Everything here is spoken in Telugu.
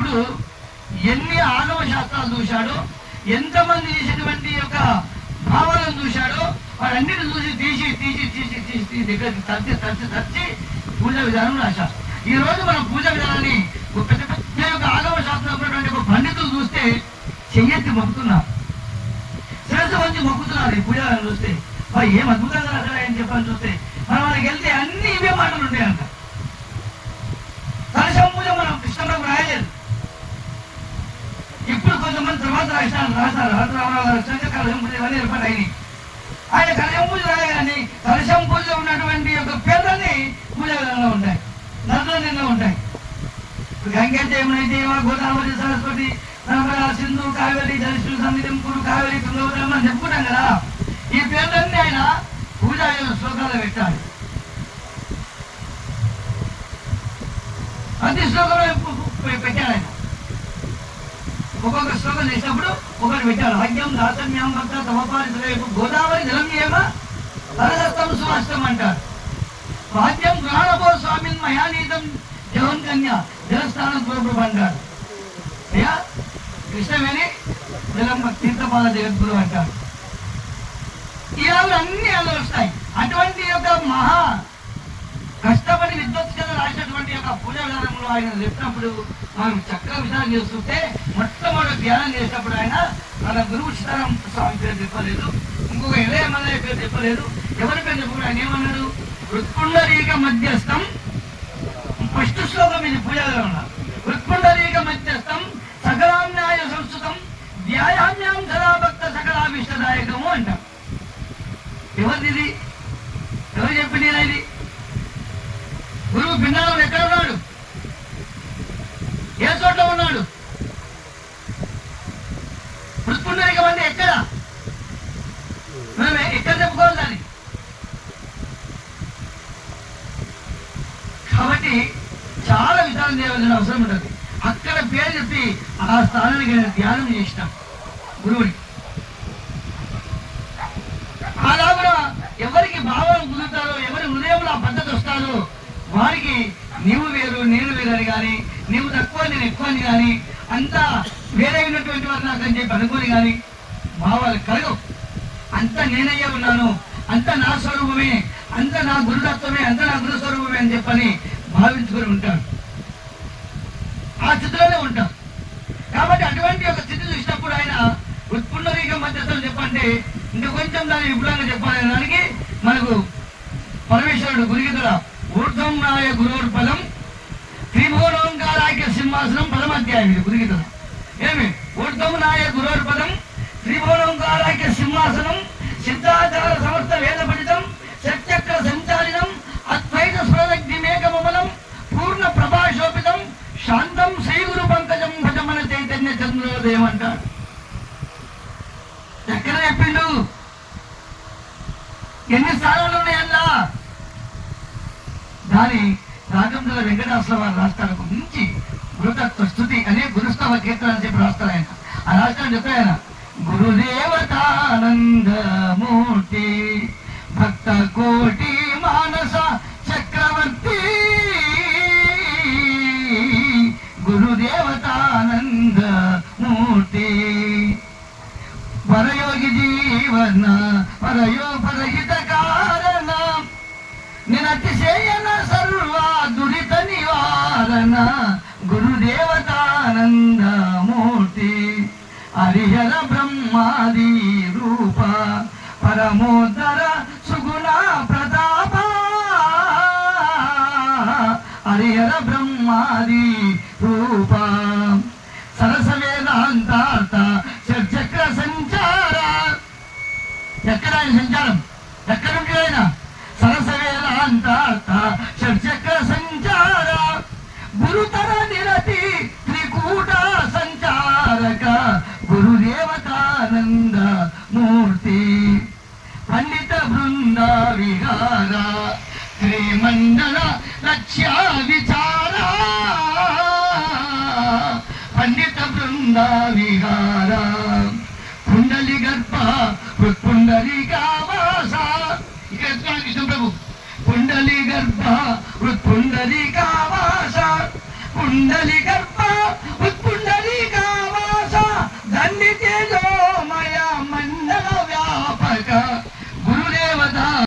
చూసినప్పుడు ఎన్ని ఆగమ శాస్త్రాలు చూశాడో ఎంతమంది చేసినటువంటి యొక్క భావాలను చూశాడో వాడన్నిటిని చూసి తీసి తీసి తీసి తీసి తీసి దగ్గరికి తచ్చి తచ్చి తచ్చి పూజ విధానం రాశారు. ఈ రోజు మనం పూజ విధానాన్ని ఒక పెద్ద పెద్ద యొక్క ఆగమ శాస్త్రం ఉన్నటువంటి ఒక పండితులు చూస్తే చెయ్యెత్తి మొక్కుతున్నారు. శిరస్సు వంచి మొక్కుతున్నారు ఈ పూజలను చూస్తే. మరి ఏం అద్భుతంగా రాశారని చెప్పని చూస్తే మనం వాళ్ళకి వెళ్తే అన్ని ఇవే మాటలు ఉంటాయంట కలశం పూజ మనం కృష్ణరావు రాయలేదు ఇప్పుడు కొంతమంది తర్వాత రాసినాను రాశారు రామరావు గారు వచ్చాక కలశం పూజ ఇవన్నీ ఏర్పాటైనాయి ఆయన కలశం పూజ రాయగానే కలశం పూజలో ఉన్నటువంటి యొక్క పేర్లన్నీ పూజ విధానంలో ఉంటాయి దాంట్లో నిన్న ఉంటాయి. ఇప్పుడు గంగే గోదావరి సరస్వతి నర్మదా సింధు కావేరి ధనుషు సమితం కావేరి తుంగభద్రమ్మ అని చెప్పుకుంటాం కదా. ఈ పేర్లన్నీ ఆయన పూజా శ్లోకాలు పెట్టాలి ప్రతి శ్లోకంలో పెట్టాడు ఆయన? ఒక్కొక్క శ్లోకం చేసినప్పుడు ఒకరు పెట్టారు. ఆజ్ఞం దాతమ్యం భక్త తమపారి గోదావరి జలం ఏమ? తరదత్తం సువాష్టం అంటారు. వాద్యం గ్రహణపో స్వామి మయానీతం జవన్ కన్య జలస్థానం గురుప్రభ అంటారు. అయ్యా కృష్ణవేణి జలం తీర్థపాద జగద్గురు అంటారు. ఇలాగ అన్ని అందులో వస్తాయి. అటువంటి యొక్క మహా కష్టపడి విద్వత్ రాసినటువంటి యొక్క పూజ విధానంలో ఆయన చెప్పినప్పుడు మనం చక్కగా విధానం చేస్తుంటే మొట్టమొదటి ధ్యానం చేసినప్పుడు ఆయన మన గురువు సీతారాం స్వామి పేరు చెప్పలేదు. ఇంకొక ఇళయ మల్లయ్య పేరు చెప్పలేదు. ఎవరి పేరు చెప్పకుండా ఆయన ఏమన్నాడు? వృత్పుండరీక మధ్యస్థం ఫస్ట్ శ్లోకం ఇది పూజ విధానం వృత్పుండరీక మధ్యస్థం సకలాన్యాయ సంస్కృతం ధ్యాయామ్యాం సదా భక్త సకలాభిష్టదాయకము అంటారు ఎవరిది ఎవరు చెప్పింది ఇది గురువు భిన్నాలం ఎక్కడ ఉన్నాడు? ఏ చోట్ల ఉన్నాడు? మృత్పుండరిక మంది ఎక్కడ? మనం ఎక్కడ చెప్పుకోవాలి దాన్ని? కాబట్టి చాలా విధానం చేయవలసిన అవసరం ఉంటుంది. అక్కడ పేరు చెప్పి ఆ స్థానానికి ధ్యానం చేసిన గురువుని. అలాగా ఎవరికి భావం కుదురుతా ఎవరి హృదయంలో ఆ పద్ధతి వస్తారో వారికి నీవు వేరు నేను వేరు అని కానీ నీవు తక్కువ నేను ఎక్కువ అని కానీ అంతా వేరే వారు నాకు అని చెప్పి అనుకోని కానీ భావాలు కలగవు. అంత నేనయ్యే ఉన్నాను అంత నా స్వరూపమే అంత నా గురుతత్వమే అంత నా గురు స్వరూపమే అని చెప్పని భావించుకొని ఉంటాడు ఆ స్థితిలోనే ఉంటాం. కాబట్టి అటువంటి ఒక స్థితి చూసినప్పుడు ఆయన ఉత్పున్నరీక మధ్యస్థలు చెప్పంటే ఇంకొంచెం కొంచెం దాన్ని విపులంగా చెప్పాలనే దానికి మనకు పరమేశ్వరుడు గురిగిదల ఊర్ధ్వం నాయ గురువుర్ పదం సింహాసనం పదమధ్యాయం ఇది ఏమి? ఊర్ధ్వం నాయ గురువుర్ పదం త్రిభువనోంకారాఖ్య సింహాసనం సిద్ధాచార సమస్త వేద పండితం సత్యక్ర సంచాలినం అద్వైత స్వరగ్నిమేకమలం పూర్ణ ప్రభాశోపితం శాంతం శ్రీగురు పంకజం భజమన చైతన్య చంద్రోదయం అంటాడు ఎక్కడ చెప్పిండు? ఎన్ని స్థానాలు ఉన్నాయల్లా దాని రాజంతుల వెంకటాశ్వర వారు రాష్ట్రాలకు మించి గురుతత్వ స్థుతి అని గురుస్తవ కీర్తన అని చెప్పి రాస్తారు ఆయన. ఆ రాష్ట్రం చెప్పారు గురుదేవతానందమూర్తి భక్త కోటి మానస చక్రవర్తి గురుదేవతానందమూర్తి. పరయోగి జీవన పరయో పరహిత కారణ నిరతిశయన సర్వ దురిత నివారణ గురుదేవతానందమూర్తి హరిహర బ్రహ్మాది రూప పరమోదర సుగుణ ప్రతాప. హరిహర బ్రహ్మాది రూప సరస వేదాంతార్థ చక్ర సంచార. ఎక్కడ ఆయన సంచారం? ఎక్కడ ఉంటుంది సరస వేదాంతార్థ షట్చక్ర సంచార. గురుతర శ్రీమండల లక్ష్య విచార. పండిత బృంద విహార. కుండలి గర్భ హృత్పుండలికావాస ఇక్కడ ఎత్తుకోండి కృష్ణ ప్రభు కుండలి గర్భ హృత్పుండలికావాస పుండలిక